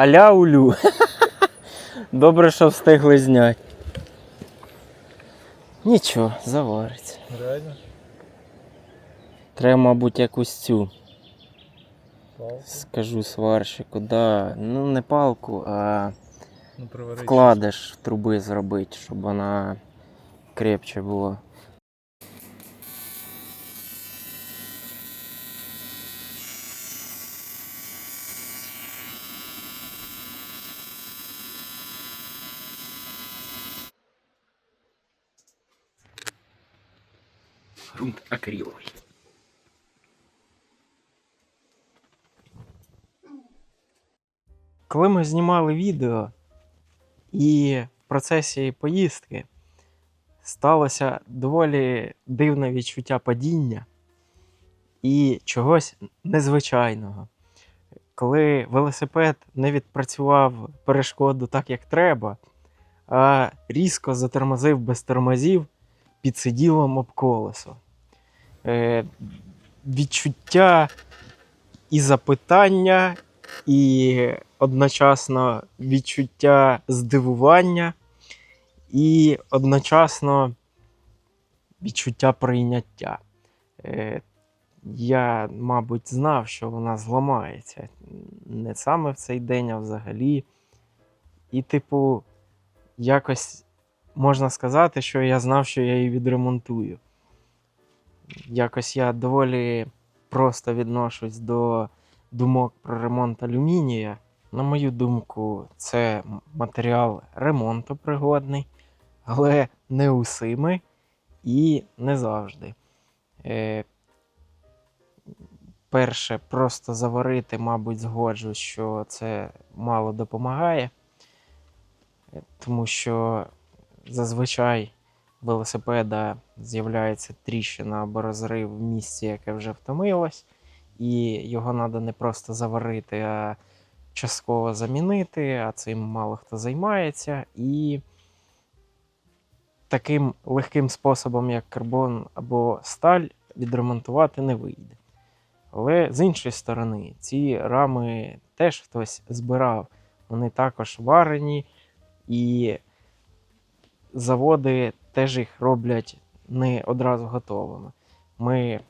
Аля улю. Добре, що встигли зняти. Нічого, завариться. Реально? Треба, мабуть, якусь цю, Палку? скажу сварщику, да. Ну не палку, а Ну, вкладиш труби зробити, щоб вона крепче була. Грунт акриловий. Коли ми знімали відео і в процесі поїздки сталося доволі дивне відчуття падіння і чогось незвичайного. Коли велосипед не відпрацював перешкоду так, як треба, а різко затормозив без тормозів під сиділом об колесо. Е, відчуття і запитання, і одночасно відчуття здивування, і одночасно відчуття прийняття. Е, я, мабуть, знав, що вона зламається. Не саме в цей день, а взагалі. І, типу, якось можна сказати, що я знав, що я її відремонтую. Якось я доволі просто відношусь до думок про ремонт алюмінія. На мою думку, це матеріал ремонтопригодний, але не усими і не завжди. Е, перше, просто заварити, мабуть, згоджусь, що це мало допомагає, Е, тому що зазвичай велосипеда з'являється тріщина або розрив в місці, яке вже втомилось, і його треба не просто заварити, а частково замінити, а цим мало хто займається. І таким легким способом, як карбон або сталь, відремонтувати не вийде. Але з іншої сторони, ці рами теж хтось збирав. Вони також варені, і заводи теж їх роблять не одразу готовими. Ми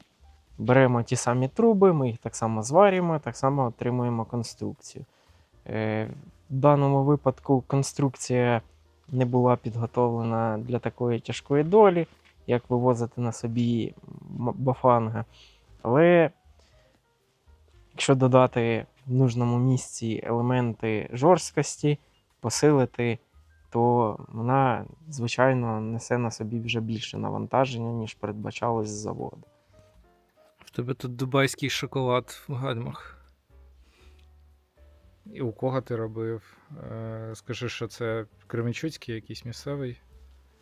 беремо ті самі труби, ми їх так само зварюємо, так само отримуємо конструкцію. Е, В даному випадку конструкція не була підготовлена для такої тяжкої долі, як вивозити на собі бафанга. Але якщо додати в нужному місці елементи жорсткості, посилити, то вона, звичайно, несе на собі вже більше навантаження, ніж передбачалось з заводу. В тебе тут дубайський шоколад в гальмах. І у кого ти робив? Е, Скажи, що це Кременчуцький якийсь місцевий.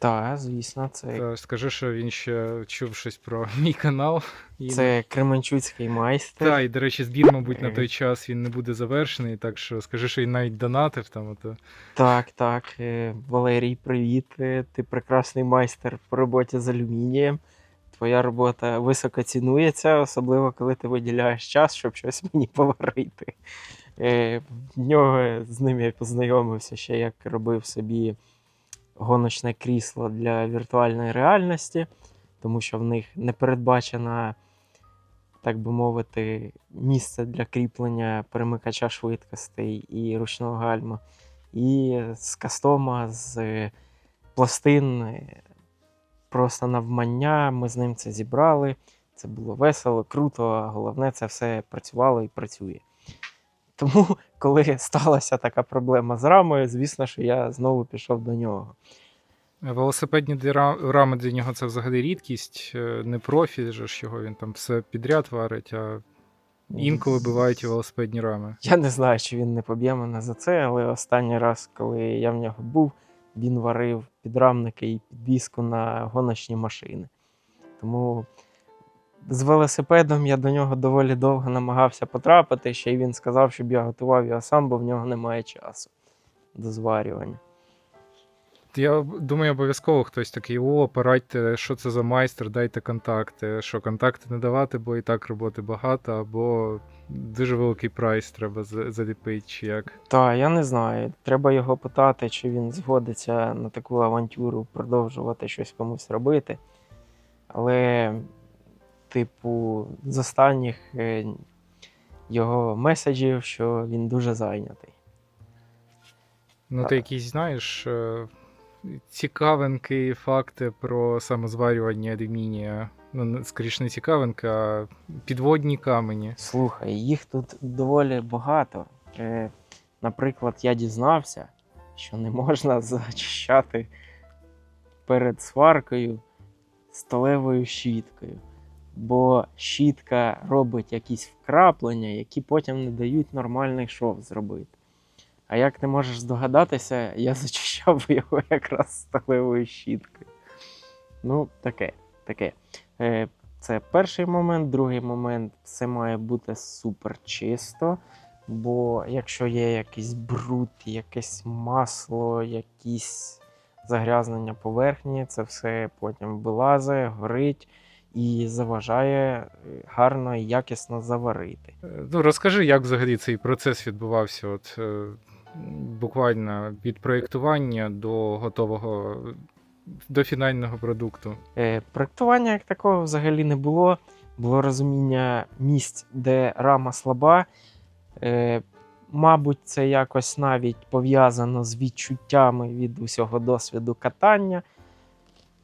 Так, звісно, це, Та скажи, що він ще чув щось про мій канал. І... це Кременчуцький майстер. Та, і, до речі, збір, мабуть, на Е. той час він не буде завершений, так що скажи, що він навіть донатив там. Ото. Так, так. е, Валерій, привіт. е, Ти прекрасний майстер по роботі з алюмінієм. Твоя робота високо цінується, особливо коли ти виділяєш час, щоб щось мені поварити. В нього з ним я познайомився ще як робив собі гоночне крісло для віртуальної реальності, тому що в них не передбачена, так би мовити, місце для кріплення перемикача швидкостей і ручного гальма. І з кастома, з пластин просто навмання. Ми з ним це зібрали. Це було весело, круто, а головне, це все працювало і працює. Тому, коли сталася така проблема з рамою, звісно, що я знову пішов до нього. Велосипедні рами для нього це взагалі рідкість, е, не профі, же ж його він там все підряд варить, а інколи бувають і велосипедні рами. Я не знаю, чи він не поб'є мене за це, але останній раз, коли я в нього був, він варив підрамники і підвіску на гоночні машини. Тому з велосипедом я до нього доволі довго намагався потрапити. Ще й він сказав, щоб я готував його сам, бо в нього немає часу до зварювання. Я думаю, обов'язково хтось такий: о, порадьте, що це за майстер, дайте контакти. Що контакти не давати, бо і так роботи багато, або дуже великий прайс треба заліпити, чи як. Та, я не знаю. Треба його питати, чи він згодиться на таку авантюру продовжувати щось комусь робити. Але, типу, з останніх е, його меседжів, що він дуже зайнятий. Ну, Так. ти якісь знаєш е, цікавинки, факти про самозварювання алюмінія. Ну, скоріш не цікавинки, а підводні камені. Слухай, їх тут доволі багато. Е, наприклад, я дізнався, що не можна зачищати перед сваркою сталевою щіткою, бо щітка робить якісь вкраплення, які потім не дають нормальний шов зробити. А як ти можеш здогадатися, я зачищав його якраз сталевою щіткою. Ну, таке, таке. Е, це перший момент. Другий момент все має бути супер чисто. Бо якщо є якийсь бруд, якесь масло, якісь загрязнення поверхні, це все потім вилазить, горить і заважає е, гарно і якісно заварити. Е, Ну, розкажи, як взагалі цей процес відбувався, от е, буквально від проєктування до готового до фінального продукту. Проектування як такого взагалі не було. Було розуміння місць, де рама слаба. Мабуть, це якось навіть пов'язано з відчуттями від усього досвіду катання.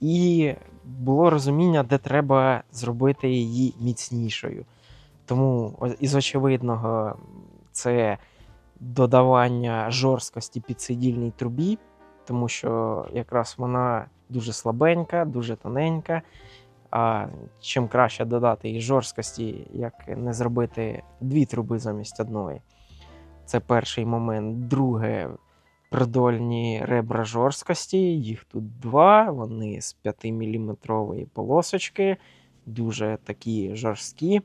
І було розуміння, де треба зробити її міцнішою. Тому із очевидного це додавання жорсткості підсидільній трубі, тому що якраз вона дуже слабенька, дуже тоненька. А чим краще додати їй жорсткості, як не зробити дві труби замість одної. Це перший момент. Друге продольні ребра жорсткості. Їх тут два. Вони з 5-мм полосочки, дуже такі жорсткі,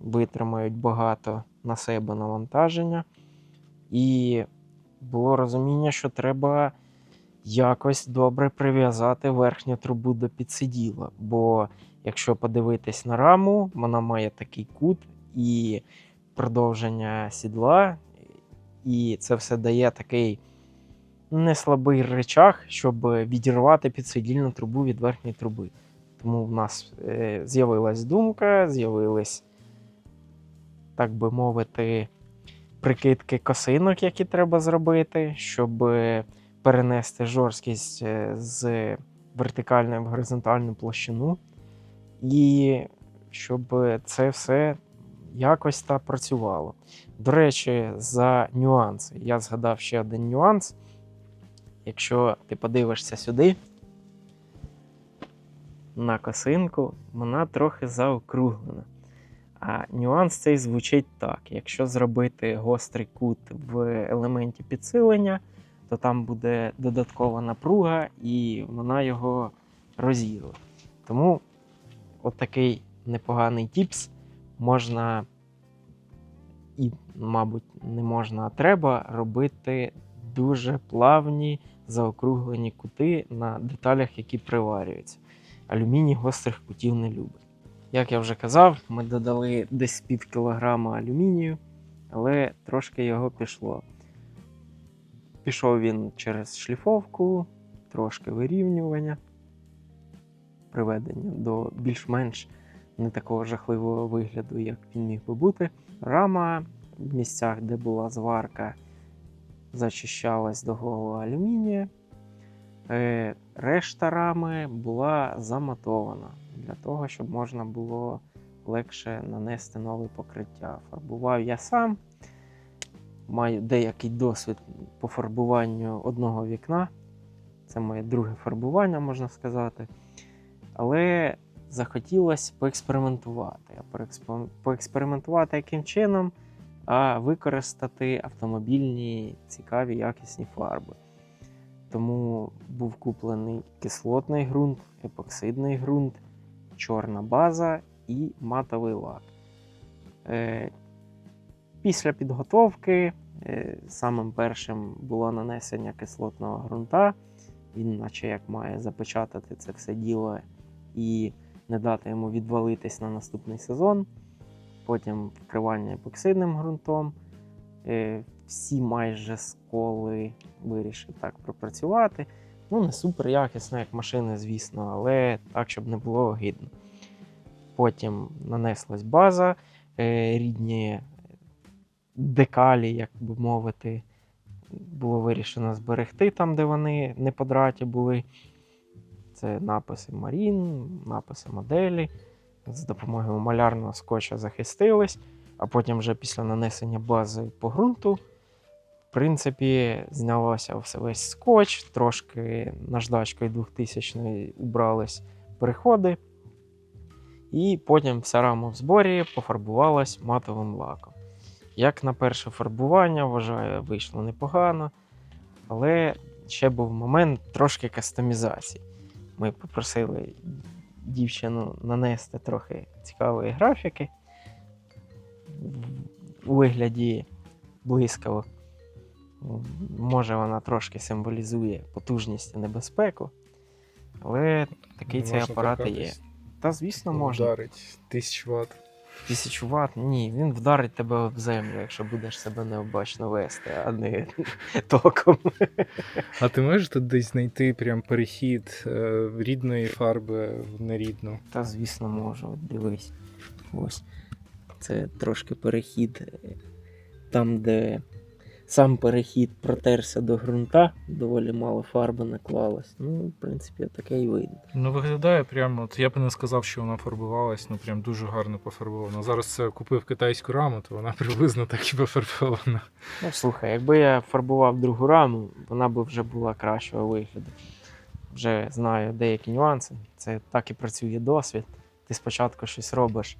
витримають багато на себе навантаження. І було розуміння, що треба якось добре прив'язати верхню трубу до підсиділа. Бо якщо подивитись на раму, вона має такий кут і продовження сідла, і це все дає такий неслабий речах, щоб відірвати підсидільну трубу від верхньої труби. Тому в нас е, з'явилась думка, з'явились, так би мовити, прикидки косинок, які треба зробити, щоб перенести жорсткість е, з вертикальної в горизонтальну площину. І щоб це все якось та працювало. До речі, за нюанси. Я згадав ще один нюанс. Якщо ти подивишся сюди, на косинку, вона трохи заокруглена. А нюанс цей звучить так: якщо зробити гострий кут в елементі підсилення, то там буде додаткова напруга і вона його розірве. Тому отакий непоганий тіпс можна і, мабуть, не можна, а треба робити дуже плавні заокруглені кути на деталях, які приварюються. Алюміній гострих кутів не любить. Як я вже казав, ми додали десь пів кілограма алюмінію, але трошки його пішло. Пішов він через шліфовку, трошки вирівнювання, приведення до більш-менш не такого жахливого вигляду, як він міг би бути. Рама в місцях, де була зварка, зачищалась до голого алюмінія. Е, Решта рами була заматована для того, щоб можна було легше нанести нове покриття. Фарбував я сам, маю деякий досвід по фарбуванню одного вікна. Це моє друге фарбування, можна сказати. Але захотілося поекспериментувати. Поекспериментувати яким чином, а використати автомобільні цікаві якісні фарби. Тому був куплений кислотний ґрунт, епоксидний ґрунт, чорна база і матовий лак. Е, Після підготовки е, самим першим було нанесення кислотного ґрунта. Він, наче як має запечатати це все діло і не дати йому відвалитись на наступний сезон. Потім вкривання епоксидним ґрунтом. Е, Всі майже сколи вирішив так пропрацювати. Ну, не супер якісно, як машини, звісно, але так, щоб не було огидно. Потім нанеслась база, е, рідні декалі, як би мовити, було вирішено зберегти там, де вони не по драті були. Це написи Марін, написи моделі. З допомогою малярного скотча захистились, а потім вже після нанесення бази по ґрунту, в принципі, знялося все весь скотч, трошки наждачкою 2000 убрались переходи. І потім вся рама в зборі пофарбувалась матовим лаком. Як на перше фарбування, вважаю, вийшло непогано, але ще був момент трошки кастомізації. Ми попросили дівчину нанести трохи цікавої графіки у вигляді блискавок. Може, вона трошки символізує потужність і небезпеку, але такий цей апарат і є. Та, звісно, можна. Ударить 1000 Вт. 1000 ватт. ні, він вдарить тебе в землю, якщо будеш себе необачно вести, а не током. А ти можеш тут десь знайти прям перехід е, рідної фарби в нерідну? Та, звісно, можу. Дивись. Ось. Це трошки перехід. е, Там, де сам перехід протерся до ґрунта, доволі мало фарби наклалось. Ну, в принципі, таке і видно. Ну, виглядає прямо. От я б не сказав, що вона фарбувалась, ну прям дуже гарно пофарбована. Зараз це купив китайську раму, то вона приблизно так і пофарбована. Ну, слухай, якби я фарбував другу раму, вона б вже була кращого вигляду. Вже знаю деякі нюанси. Це так і працює досвід. Ти спочатку щось робиш.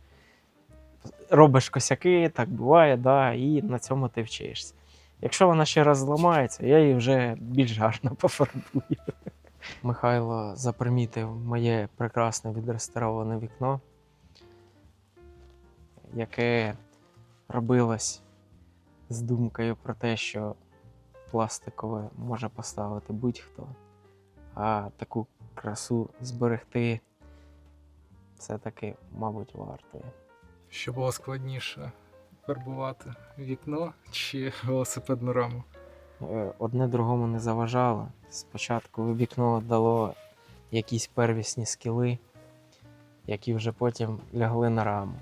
Робиш косяки, так буває, да, і на цьому ти вчишся. Якщо вона ще раз зламається, я її вже більш гарно пофарбую. Михайло запримітив моє прекрасне відреставроване вікно, яке робилось з думкою про те, що пластикове може поставити будь-хто, а таку красу зберегти все-таки, мабуть, вартує. Що було складніше фарбувати вікно чи велосипедну раму? Е, Одне другому не заважало. Спочатку вікно дало якісь первісні скіли, які вже потім лягли на раму.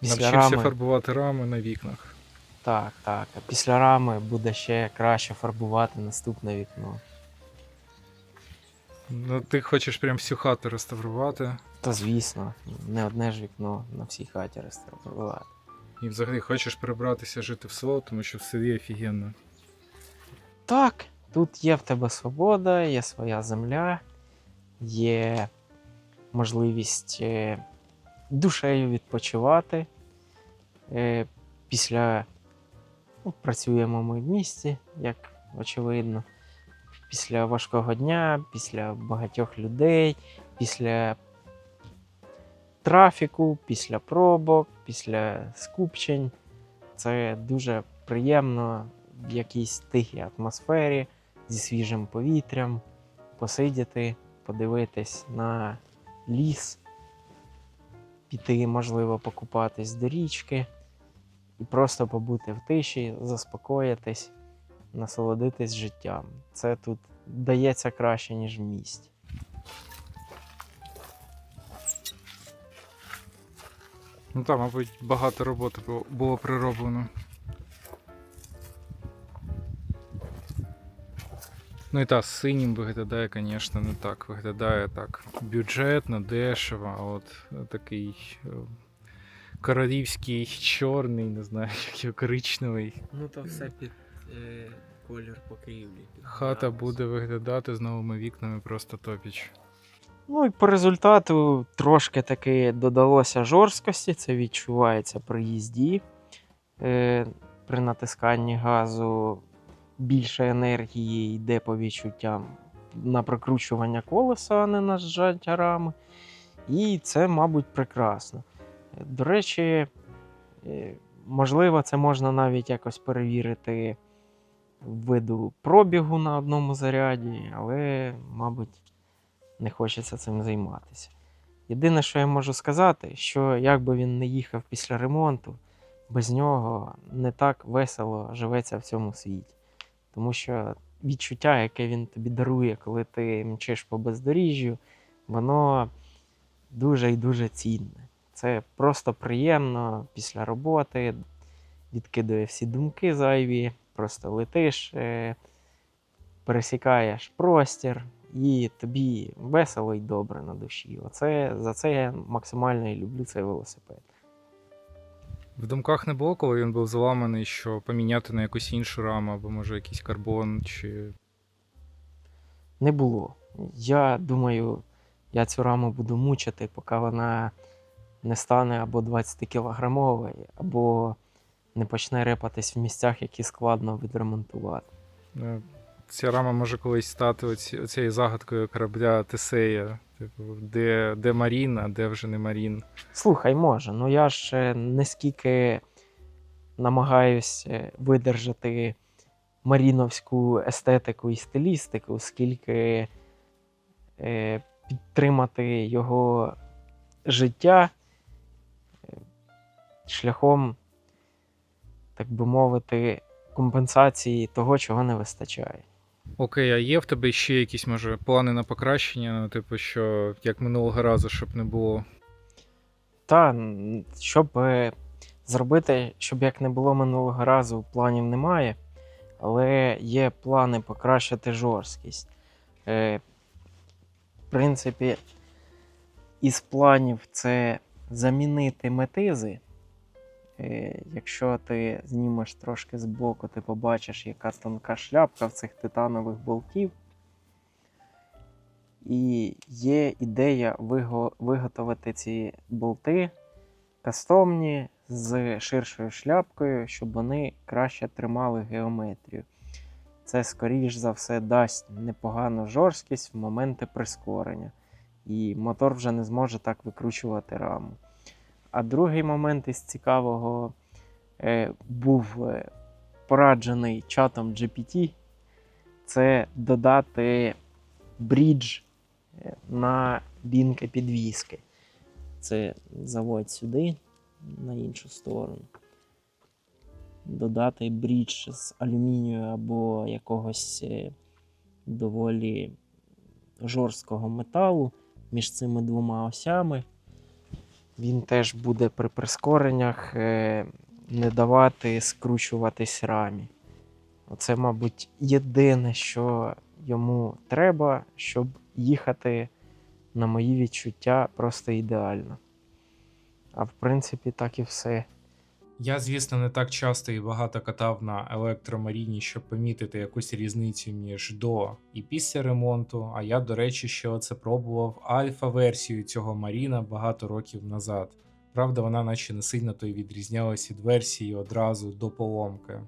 Після Навчився рами, фарбувати рами на вікнах. так, так. А після рами буде ще краще фарбувати наступне вікно. Ну, ти хочеш прям всю хату реставрувати. Та звісно, не одне ж вікно на всій хаті реставрувати. І взагалі хочеш перебратися жити в село, тому що в селі офігенно. Так, тут є в тебе свобода, є своя земля, є можливість е, душею відпочивати. Е, Після ну, працюємо ми в місті, як очевидно. Після важкого дня, після багатьох людей, після трафіку, після пробок, після скупчень. Це дуже приємно в якійсь тихій атмосфері зі свіжим повітрям, посидіти, подивитись на ліс, піти, можливо, покупатись до річки і просто побути в тиші, заспокоїтись, насолодитись життям. Це тут дається краще, ніж в місті. Ну там, мабуть, багато роботи було- прироблено. Ну і та з синім виглядає, звісно, не так. Виглядає так бюджетно, дешево, а от такий е, королівський чорний, не знаю, як його коричневий. Ну, то все під е, колір покрівлі. Хата буде виглядати з новими вікнами просто топіч. Ну і по результату трошки таки додалося жорсткості, це відчувається при їзді. Е, при натисканні газу більше енергії йде по відчуттям на прокручування колеса, а не на зжаття рами. І це, мабуть, прекрасно. До речі, е, можливо, це можна навіть якось перевірити виду пробігу на одному заряді, але, мабуть, не хочеться цим займатися. Єдине, що я можу сказати, що як би він не їхав після ремонту, без нього не так весело живеться в цьому світі. Тому що відчуття, яке він тобі дарує, коли ти мчиш по бездоріжжю, воно дуже і дуже цінне. Це просто приємно після роботи, відкидує всі думки зайві, просто летиш, е, пересікаєш простір, і тобі весело і добре на душі. Оце, за це я максимально і люблю цей велосипед. В думках не було, коли він був зламаний, що поміняти на якусь іншу раму, або може якийсь карбон, чи. Не було. Я думаю, я цю раму буду мучити, поки вона не стане або 20 кілограмовою, або не почне репатись в місцях, які складно відремонтувати. Ця рама може колись стати оці, оцією загадкою корабля Тесея. Типу, де, де Марін, а де вже не Марін. Слухай, може, ну я ж е, не скільки намагаюсь е, видержати маріновську естетику і стилістику, скільки е, підтримати його життя е, шляхом, так би мовити, компенсації того, чого не вистачає. Окей, а є в тебе ще якісь, може, плани на покращення, ну, типу, що як минулого разу, щоб не було. Та щоб е, зробити, щоб як не було минулого разу, планів немає, але є плани покращити жорсткість. Е, в принципі, із планів це замінити метизи. Е, якщо ти знімеш трошки збоку, ти побачиш, яка тонка шляпка в цих титанових болтів. І є ідея виготовити ці болти кастомні з ширшою шляпкою, щоб вони краще тримали геометрію. Це, скоріш за все, дасть непогану жорсткість в моменти прискорення, і мотор вже не зможе так викручувати раму. А другий момент із цікавого е, був е, пораджений чатом GPT. Це додати брідж е, на лінки підвіски. Це заводь сюди, на іншу сторону. Додати брідж з алюмінію або якогось доволі жорсткого металу між цими двома осями. Він теж буде при прискореннях е, не давати скручуватись рамі. Оце, мабуть, єдине, що йому треба, щоб їхати на мої відчуття просто ідеально. А в принципі, так і все. Я, звісно, не так часто і багато катав на електромаріні, щоб помітити якусь різницю між до і після ремонту. А я, до речі, що це пробував альфа-версію цього Маріна багато років назад. Правда, вона наче не сильно то й відрізнялась від версії одразу до поломки.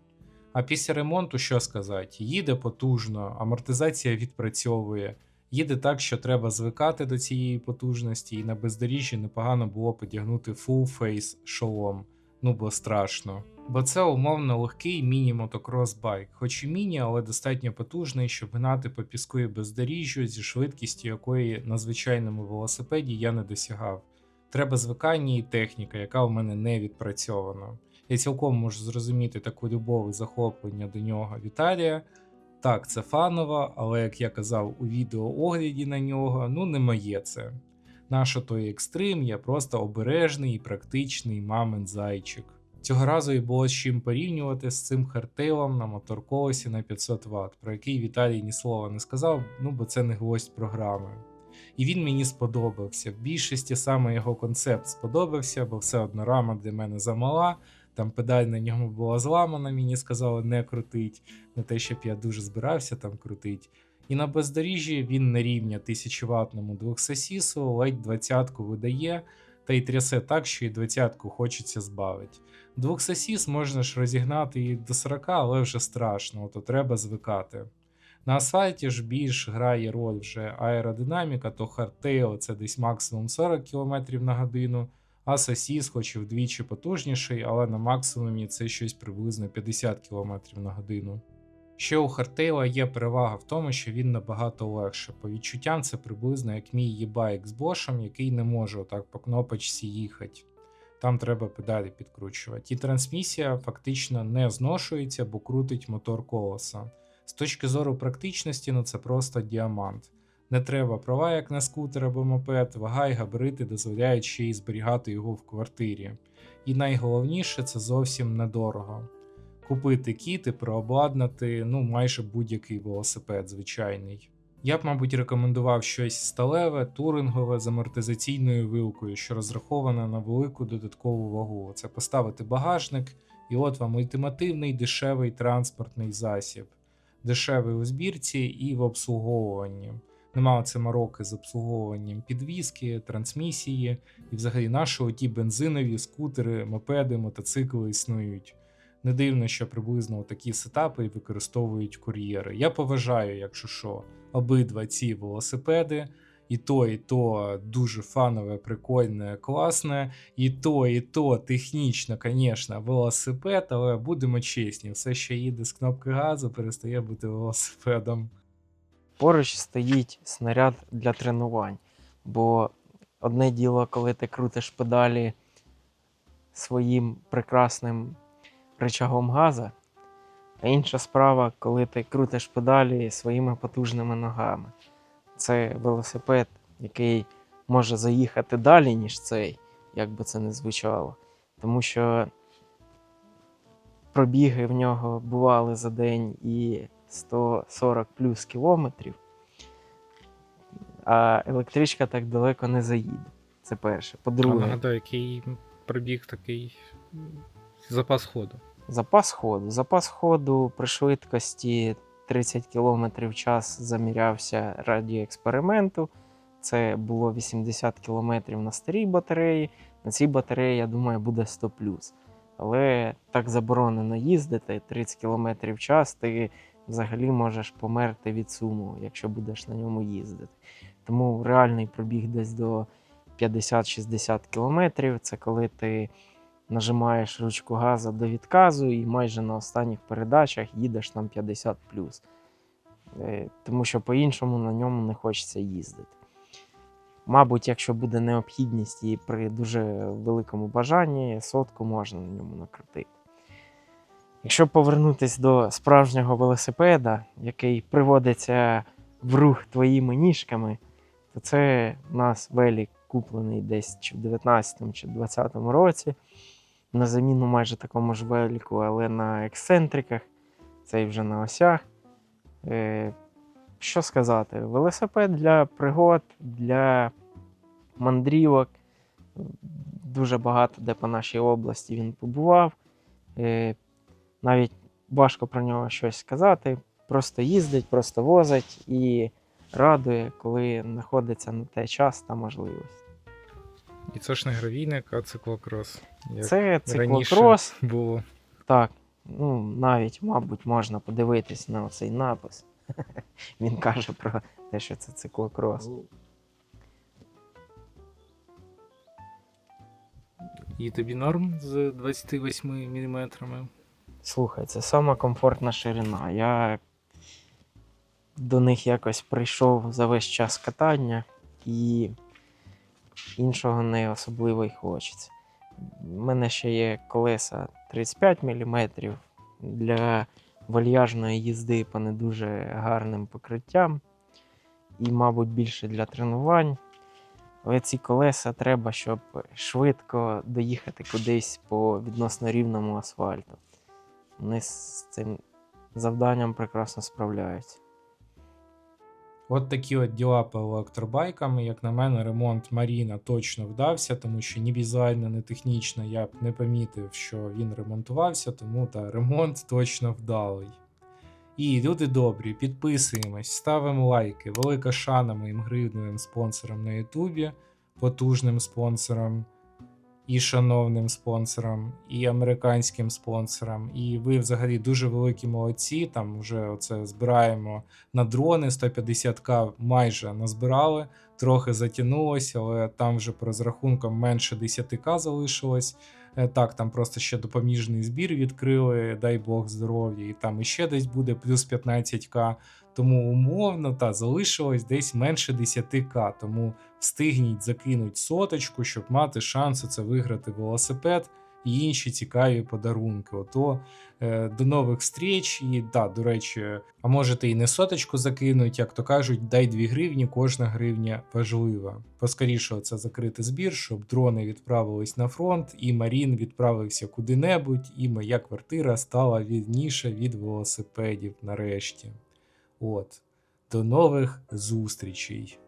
А після ремонту, що сказати, їде потужно, амортизація відпрацьовує, їде так, що треба звикати до цієї потужності, і на бездоріжжі непогано було подягнути full face шолом ну бо страшно. Бо це умовно легкий міні-мотокрос байк, хоч і міні, але достатньо потужний, щоб гнати по піску і бездоріжжю зі швидкістю якої на звичайному велосипеді я не досягав. Треба звикання і техніка, яка у мене не відпрацьована. Я цілком можу зрозуміти таку любов і захоплення до нього Віталія. Так, це фаново, але як я казав у відеоогляді на нього, ну не моє це. Нащо той екстрим, я просто обережний і практичний мамин зайчик. Цього разу і було з чим порівнювати з цим хардтейлом на моторколесі на 500 Вт, про який Віталій ні слова не сказав, ну бо це не гвоздь програми. І він мені сподобався. В більшості саме його концепт сподобався, бо все одно рама для мене замала. Там педаль на ньому була зламана, мені сказали не крутить, не те, щоб я дуже збирався там крутить. І на бездоріжжі він на рівня 1000 ватному двохсосісу ледь двадцятку видає, та й трясе так, що і двадцятку хочеться збавити. Двохсосіс можна ж розігнати і до 40, але вже страшно, то треба звикати. На асфальті ж більш грає роль вже аеродинаміка, то хардтейл це десь максимум 40 км на годину, а сосіс, хоч і вдвічі потужніший, але на максимумі це щось приблизно 50 км на годину. Ще у Хартейла є перевага в тому, що він набагато легше. По відчуттям це приблизно як мій їбайк з бошем, який не може отак по кнопочці їхати. Там треба педалі підкручувати. І трансмісія фактично не зношується, бо крутить мотор колеса. З точки зору практичності, ну це просто діамант. Не треба права, як на скутер або мопед, вага і габарити дозволяють ще й зберігати його в квартирі. І найголовніше це зовсім недорого. Купити кіт і прообладнати ну, майже будь-який велосипед звичайний. Я б, мабуть, рекомендував щось сталеве, турингове з амортизаційною вилкою, що розраховане на велику додаткову вагу. Це поставити багажник, і от вам ультимативний дешевий транспортний засіб, дешевий у збірці і в обслуговуванні. Нема оце мороки з обслуговуванням підвіски, трансмісії і взагалі наші ті бензинові скутери, мопеди, мотоцикли існують. Не дивно, що приблизно такі сетапи використовують кур'єри. Я поважаю, якщо що, обидва ці велосипеди. І то, і то дуже фанове, прикольне, класне, і то, і то технічно, звісно, велосипед, але будемо чесні, все, що їде з кнопки газу, перестає бути велосипедом. Поруч стоїть снаряд для тренувань. Бо одне діло, коли ти крутиш педалі своїм прекрасним рычагом газа, а інша справа, коли ти крутиш педалі своїми потужними ногами. Це велосипед, який може заїхати далі, ніж цей, як би це не звучало. Тому що пробіги в нього бували за день і 140 плюс кілометрів, а електричка так далеко не заїде. Це перше. По-друге, нагадаю, який пробіг такий запас ходу. Запас ходу. Запас ходу при швидкості 30 км в час замірявся раді експерименту. Це було 80 км на старій батареї. На цій батареї, я думаю, буде 100 Але так заборонено їздити 30 км в час. Ти взагалі можеш померти від суму, якщо будеш на ньому їздити. Тому реальний пробіг десь до 50-60 км. Це коли ти нажимаєш ручку газу до відказу і майже на останніх передачах їдеш там 50 Е, Тому що по-іншому на ньому не хочеться їздити. Мабуть, якщо буде необхідність і при дуже великому бажанні, сотку можна на ньому накрутити. Якщо повернутися до справжнього велосипеда, який приводиться в рух твоїми ніжками, то це у нас велик куплений десь чи в 19 чи 20 році. На заміну майже такому ж велику, але на ексцентриках, цей вже на осях. Е, що сказати? Велосипед для пригод, для мандрівок. Дуже багато де по нашій області він побував. Е, навіть важко про нього щось сказати. Просто їздить, просто возить і радує, коли знаходиться на те час та можливість. І це ж не гравійник, а циклокрос. Як Це циклокрос. було. Так, ну навіть, мабуть, можна подивитись на цей напис. Він каже про те, що це циклокрос. І тобі норм з 28 мм. Слухай, це сама комфортна ширина. Я до них якось прийшов за весь час катання і іншого не особливо й хочеться. У мене ще є колеса 35 мм для вальяжної їзди по не дуже гарним покриттям. І, мабуть, більше для тренувань. Але ці колеса треба, щоб швидко доїхати кудись по відносно рівному асфальту. Вони з цим завданням прекрасно справляються. От такі от діла по електробайкам. Як на мене, ремонт Маріна точно вдався, тому що ні візуально, ні технічно я б не помітив, що він ремонтувався, тому та ремонт точно вдалий. І люди добрі, підписуємось, ставимо лайки. Велика шана моїм гривневим спонсорам на Ютубі, потужним спонсорам, і шановним спонсорам, і американським спонсорам. І ви взагалі дуже великі молодці. Там вже оце збираємо на дрони 150к майже назбирали, трохи затягнулося, але там вже по розрахункам менше 10к залишилось. Е, Так, там просто ще допоміжний збір відкрили, дай Бог здоров'я, і там іще десь буде плюс 15к. Тому умовно та залишилось десь менше 10к. Тому встигніть закинуть соточку, щоб мати шанс це виграти велосипед і інші цікаві подарунки. Ото е, до нових встреч. І да, до речі, а можете і не соточку закинуть, як то кажуть, дай 2 гривні, кожна гривня важлива. Поскоріше це закрити збір, щоб дрони відправились на фронт, і Марін відправився куди-небудь, і моя квартира стала вільніша від велосипедів нарешті. От. До нових зустрічей!